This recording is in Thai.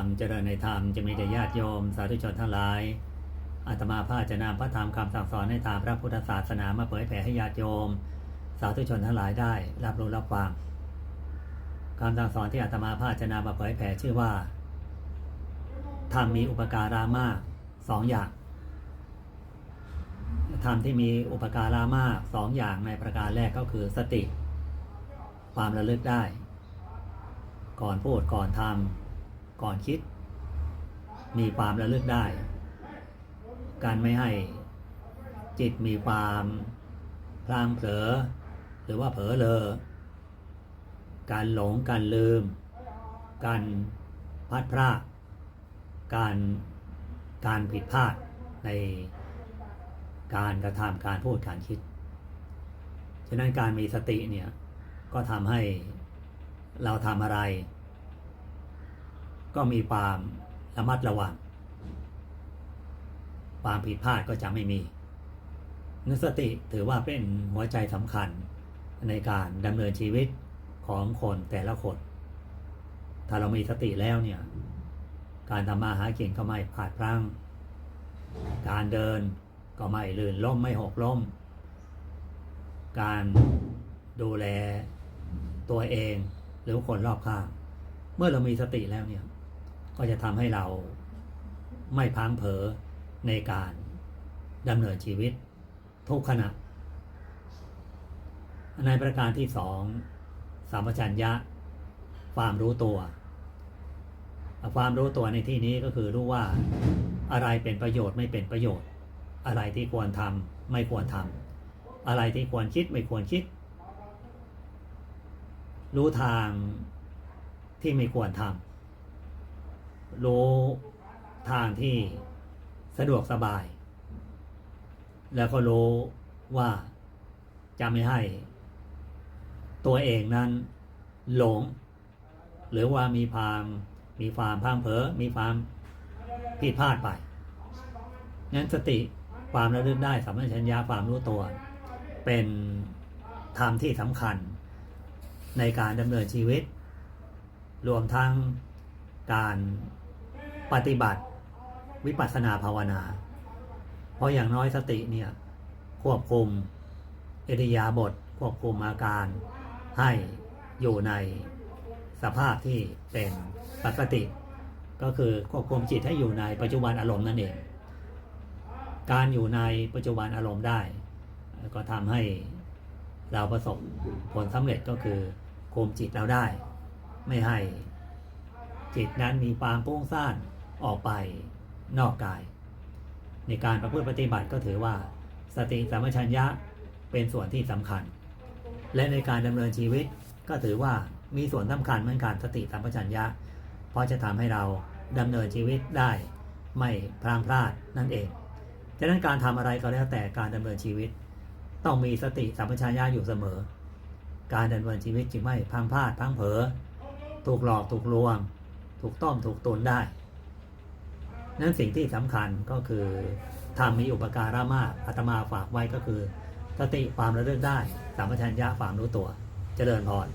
ความเจริญในธรรมจะมีแด่ญาติโยม สาธุชนทั้งหลายอาตมาภาพจะนำพระธรรมคำสั่งสอนในทางพระพุทธศาสนามาเผยแผ่ให้ญาติโยม สาธุชนทั้งหลายได้รับรู้รับฟังคำสั่งสอนที่อาตมาภาพจะนำมาเผยแผ่ชื่อว่าธรรมมีอุปการะมากสองอย่างธรรมที่มีอุปการะมากสองอย่างในประการแรกก็คือสติ ความระลึกได้ ก่อนพูดก่อนทำ ก่อนคิด มีความระลึกได้ การไม่ให้จิตมีความพลางเผลอหรือว่าเผลอเลอการหลงการลืม การพลาดพลาดการการผิดพลาดในการกระทำการพูดการคิด ฉะนั้นการมีสติเนี่ย ก็ทำให้เราทำอะไร ก็มีความระมัดระวัง ความผิดพลาดก็จะไม่มีนสติถือว่าเป็นหัวใจสำคัญในการดำเนินชีวิตของคนแต่ละคน ถ้าเรามีสติแล้วเนี่ย การทำมาหากินก็ไม่ผาดพลั้ง การเดินก็ไม่ลื่นล้มไม่หกล้ม การดูแลตัวเองหรือคนรอบข้าง เมื่อเรามีสติแล้วเนี่ย ก็จะทำให้เราไม่พังเผลอในการดำเนินชีวิตทุกขณะ ในประการที่สองสัมปชัญญะ ความรู้ตัว ความรู้ตัวในที่นี้ก็คือรู้ว่าอะไรเป็นประโยชน์ไม่เป็นประโยชน์ อะไรที่ควรทำไม่ควรทำอะไรที่ควรคิดไม่ควรคิด รู้ทางที่ไม่ควรทำ รู้ทางที่สะดวกสบาย แล้วก็รู้ว่าจะไม่ให้ ตัวเองนั้นหลง หรือว่ามีความมีความพังเผลอมีความผิดพลาดไปนั้นสติความระลึกได้สัมปชัญญะความรู้ตัว เป็นธรรมที่สำคัญในการดำเนินชีวิต รวมทั้งการ ปฏิบัติวิปัสสนาภาวนา เพราะอย่างน้อยสติเนี่ยควบคุมเอริยาบถควบคุมอาการ ให้อยู่ในสภาพที่เป็นปกติ ก็คือควบคุมจิตให้อยู่ในปัจจุบันอารมณ์นั่นเอง การอยู่ในปัจจุบันอารมณ์ได้ ก็ทำให้เราประสบผลสำเร็จก็คือคุมจิตเราได้ ไม่ให้จิตนั้นมีความปุ้งซ่าน ออกไปนอกกาย ในการประพฤติปฏิบัติก็ถือว่า สติสัมปชัญญะเป็นส่วนที่สำคัญ และในการดำเนินชีวิตก็ถือว่ามีส่วนสำคัญเหมือนกันสติสัมปชัญญะ เพราะจะทำให้เราดำเนินชีวิตได้ไม่พลางพลาดนั่นเองฉะนั้นการทำอะไรก็แล้วแต่การดำเนินชีวิต ต้องมีสติสัมปชัญญะอยู่เสมอ การดำเนินชีวิตจึงไม่พลางพลาดพลังเผลอถูกหลอกถูกลวง ถูกต้มถูกตุนได้ นั้นสิ่งที่สำคัญก็คือทำมีอุปการะมากอาตมาฝากไว้ก็คือสติความระลึกได้สัมปชัญญะความรู้ตัว เจริญพร